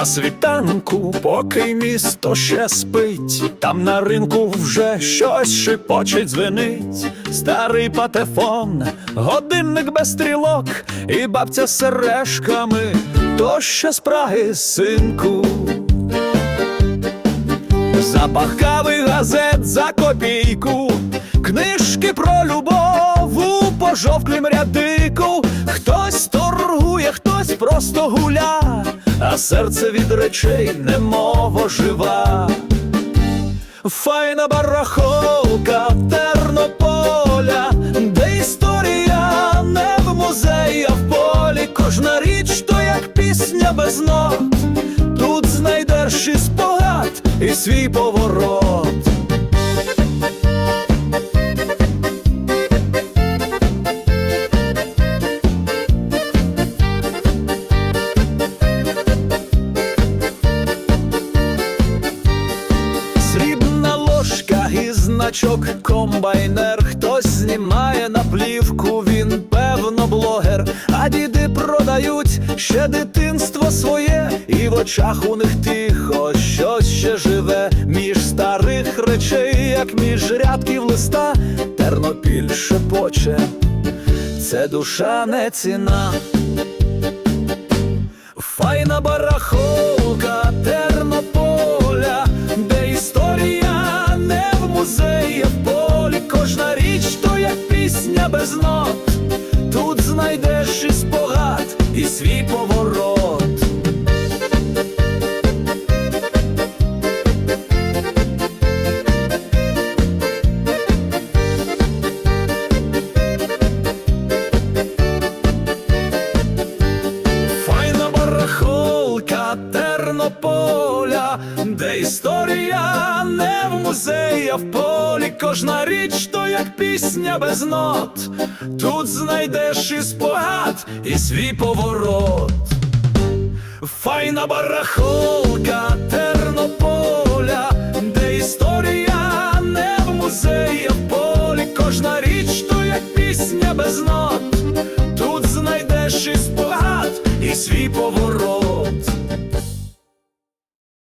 На світанку, поки місто ще спить, там на ринку вже щось шипочить, дзвенить. Старий патефон, годинник без стрілок, і бабця з сережками, то ще з Праги, синку. Запах кави газет за копійку, книжки про любов у пожовклім рядику. Хтось торгує, хтось просто гуля, а серце від речей немово жива. Файна барахолка Тернополя, де історія не в музеї, а в полі. Кожна річ то як пісня без нот. Тут знайдеш і спогад, і свій поворот. І комбайнер. Хтось знімає на плівку, він певно блогер. А діди продають ще дитинство своє, і в очах у них тихо щось ще живе. Між старих речей, як між рядків листа, Тернопіль шепоче, це душа не ціна. Файна барахолка нот. Тут знайдеш і спогад, і свій поворот. Файна барахолка історія не в музеї, а в полі. Кожна річ то як пісня без нот. Тут знайдеш і спогад, і свій поворот. Файна барахолка Тернополя, де історія не в музеї, а в полі. Кожна річ то як пісня без нот. Тут знайдеш і спогад, і свій поворот.